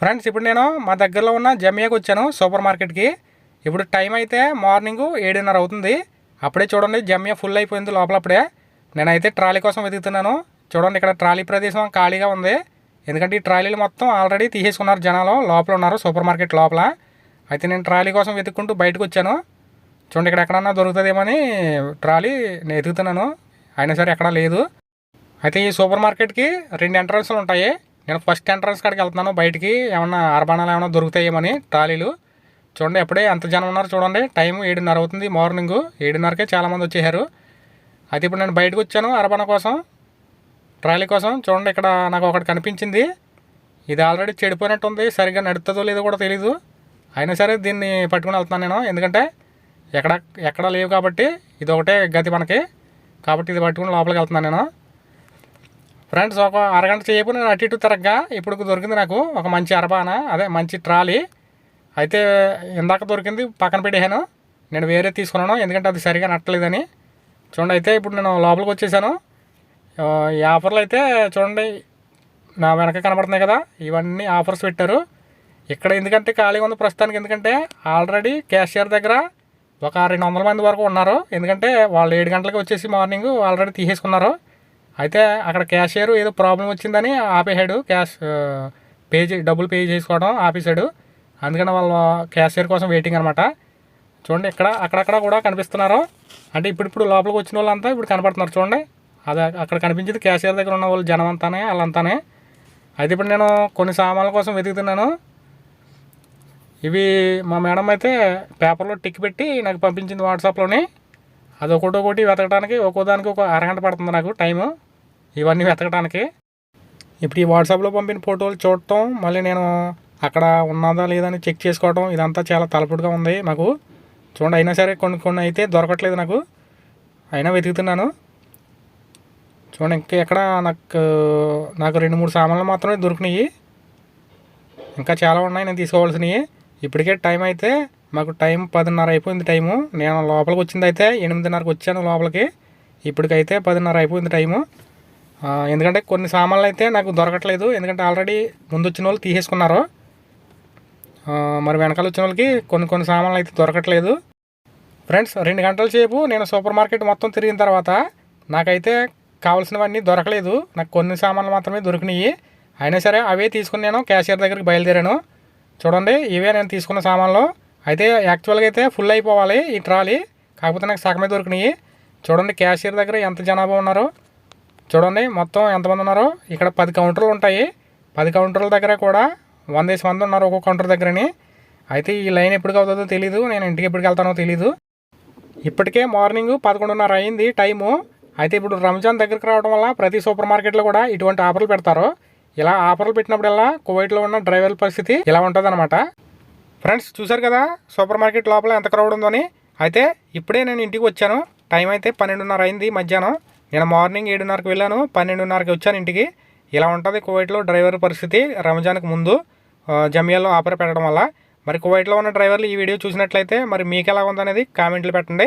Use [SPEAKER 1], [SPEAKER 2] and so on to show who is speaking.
[SPEAKER 1] Friends ఇప్పుడు నేను మా దగ్గరలో ఉన్న జమియాకి వచ్చాను సూపర్ మార్కెట్కి. ఇప్పుడు టైం అయితే మార్నింగ్ ఏడున్నర అవుతుంది. అప్పుడే చూడండి జమియా ఫుల్ అయిపోయింది లోపలప్పుడే. నేనైతే ట్రాలీ కోసం వెతుకుతున్నాను. చూడండి ఇక్కడ ట్రాలీ ప్రదేశం ఖాళీగా ఉంది. ఎందుకంటే ఈ ట్రాలీలు మొత్తం ఆల్రెడీ తీసేసుకున్నారు జనాలు లోపల ఉన్నారు సూపర్ మార్కెట్ లోపల. అయితే నేను ట్రాలీ కోసం వెతుక్కుంటూ బయటకు వచ్చాను. చూడండి ఇక్కడ ఎక్కడన్నా దొరుకుతుందేమని ట్రాలీ నేను ఎదుగుతున్నాను అయినా సరే ఎక్కడా లేదు. అయితే ఈ సూపర్ మార్కెట్కి రెండు ఎంట్రన్స్లు ఉంటాయి. నేను ఫస్ట్ ఎంట్రన్స్ కాడికి వెళ్తున్నాను బయటికి. ఏమన్నా అరబాణాలు ఏమైనా దొరుకుతాయేమని ట్రాలీలు. చూడండి ఎప్పుడే ఎంత జనం ఉన్నారు చూడండి. టైం ఏడున్నర అవుతుంది మార్నింగ్ ఏడున్నరకే చాలామంది వచ్చేసారు అయితే ఇప్పుడు నేను బయటకు వచ్చాను అరబాణ కోసం ట్రాలీ కోసం. చూడండి ఇక్కడ నాకు ఒకటి కనిపించింది. ఇది ఆల్రెడీ చెడిపోయినట్టు ఉంది సరిగ్గా నడుతుందో లేదో కూడా తెలీదు. అయినా సరే దీన్ని పట్టుకుని వెళ్తున్నాను నేను. ఎందుకంటే ఎక్కడ ఎక్కడ లేవు కాబట్టి ఇది ఒకటే గతి మనకి. కాబట్టి ఇది పట్టుకుని లోపలికి వెళ్తున్నాను నేను. ఫ్రెండ్స్ ఒక అరగంట సేపు నేను అటు ఇటు తిరగ్గా ఇప్పుడు దొరికింది నాకు ఒక మంచి అరబాన అదే మంచి ట్రాలీ. అయితే ఇందాక దొరికింది పక్కన పెట్టేశాను. నేను వేరే తీసుకున్నాను ఎందుకంటే అది సరిగా నట్టలేదని. చూడండి అయితే ఇప్పుడు నేను లోపలికి వచ్చేసాను. ఈ ఆఫర్లు అయితే చూడండి నా వెనక కనబడుతున్నాయి కదా ఇవన్నీ ఆఫర్స్ పెట్టారు. ఇక్కడ ఎందుకంటే ఖాళీగా ఉంది ప్రస్తుతానికి ఎందుకంటే ఆల్రెడీ క్యాషియర్ దగ్గర ఒక రెండు వందల మంది వరకు ఉన్నారు. ఎందుకంటే వాళ్ళు ఏడు గంటలకు వచ్చేసి మార్నింగ్ ఆల్రెడీ తీసేసుకున్నారు. అయితే అక్కడ క్యాషియర్ ఏదో ప్రాబ్లం వచ్చిందని ఆపేసాడు క్యాష్ పే చే డబ్బులు పే చేసుకోవడం ఆపేశాడు. అందుకని వాళ్ళ క్యాషియర్ కోసం వెయిటింగ్ అనమాట చూడండి ఇక్కడ అక్కడక్కడ కూడా కనిపిస్తున్నారు. అంటే ఇప్పుడు ఇప్పుడు లోపలికి వచ్చిన వాళ్ళంతా ఇప్పుడు కనపడుతున్నారు. చూడండి. అది అక్కడ కనిపించింది క్యాషియర్ దగ్గర ఉన్న వాళ్ళు జనం అంతానే వాళ్ళంతానే. అయితే ఇప్పుడు నేను కొన్ని సామాన్ల కోసం వెతుకుతున్నాను. ఇవి మా మేడం అయితే పేపర్లో టిక్ పెట్టి నాకు పంపించింది వాట్సాప్లోని. అది ఒకటి ఒకటి వెతకడానికి ఒక్కో దానికి ఒక అరగంట పడుతుంది నాకు టైము. ఇవన్నీ వెతకడానికి ఇప్పుడు ఈ వాట్సాప్లో పంపిన ఫోటోలు చూడటం మళ్ళీ నేను అక్కడ ఉన్నదా లేదా అని చెక్ చేసుకోవడం ఇదంతా చాలా తలపుడుగా ఉంది మాకు. చూడండి అయినా సరే కొన్ని కొన్ని అయితే దొరకట్లేదు నాకు. అయినా వెతుకుతున్నాను. చూడండి ఇంకా ఎక్కడ నాకు నాకు రెండు మూడు సామాన్లు మాత్రమే దొరికినాయి. ఇంకా చాలా ఉన్నాయి నేను తీసుకోవాల్సినవి. ఇప్పటికే టైం అయితే మాకు టైం పదిన్నర అయిపోయింది టైము. నేను లోపలికి వచ్చింది అయితే ఎనిమిదిన్నరకు వచ్చాను లోపలికి. ఇప్పటికైతే పదిన్నర అయిపోయింది టైము. ఎందుకంటే కొన్ని సామాన్లు అయితే నాకు దొరకట్లేదు. ఎందుకంటే ఆల్రెడీ ముందు వచ్చిన వాళ్ళు తీసేసుకున్నారు మరి వెనకాల వచ్చిన వాళ్ళకి కొన్ని కొన్ని సామాన్లు అయితే దొరకట్లేదు. ఫ్రెండ్స్ రెండు గంటల సేపు నేను సూపర్ మార్కెట్ మొత్తం తిరిగిన తర్వాత నాకైతే కావాల్సినవన్నీ దొరకలేదు. నాకు కొన్ని సామాన్లు మాత్రమే దొరికినాయి. అయినా సరే అవే తీసుకుని నేను క్యాషియర్ దగ్గరికి బయలుదేరాను. చూడండి ఇవే నేను తీసుకున్న సామాన్లు. అయితే యాక్చువల్గా అయితే ఫుల్ అయిపోవాలి ఈ ట్రాలీ. కాకపోతే నాకు సగమే దొరికినాయి. చూడండి క్యాషియర్ దగ్గర ఎంత జనాభా ఉన్నారో. చూడండి మొత్తం ఎంతమంది ఉన్నారో? ఇక్కడ పది కౌంటర్లు ఉంటాయి. పది కౌంటర్ల దగ్గర కూడా వందేసి మంది ఉన్నారు ఒక్కొక్క కౌంటర్ దగ్గరని. అయితే ఈ లైన్ ఎప్పటికి అవుతుందో తెలీదు. నేను ఇంటికి ఎప్పటికి వెళ్తానో తెలీదు. ఇప్పటికే మార్నింగ్ పదకొండున్నర అయింది టైము. అయితే ఇప్పుడు రంజాన్ దగ్గరికి రావడం వల్ల ప్రతి సూపర్ మార్కెట్లో కూడా ఇటువంటి ఆఫర్లు పెడతారు. ఇలా ఆఫర్లు పెట్టినప్పుడల్లా కువైట్లో ఉన్న డ్రైవర్ పరిస్థితి ఇలా ఉంటుందన్నమాట. ఫ్రెండ్స్ చూసారు కదా సూపర్ మార్కెట్ లోపల ఎంత క్రౌడ్ ఉందని? అయితే ఇప్పుడే నేను ఇంటికి వచ్చాను. టైం అయితే పన్నెండున్నర అయింది మధ్యాహ్నం. నేను మార్నింగ్ ఏడున్నరకు వెళ్ళాను పన్నెండున్నరకి వచ్చాను ఇంటికి. ఇలా ఉంటుంది కువైట్లో డ్రైవర్ పరిస్థితి రంజాన్కి ముందు ఆ, జమియాలో ఆఫర్ పెట్టడం వల్ల. మరి కువైట్లో ఉన్న డ్రైవర్లు ఈ వీడియో చూసినట్లయితే మరి మీకు ఎలా ఉందనేది కామెంట్లు పెట్టండి.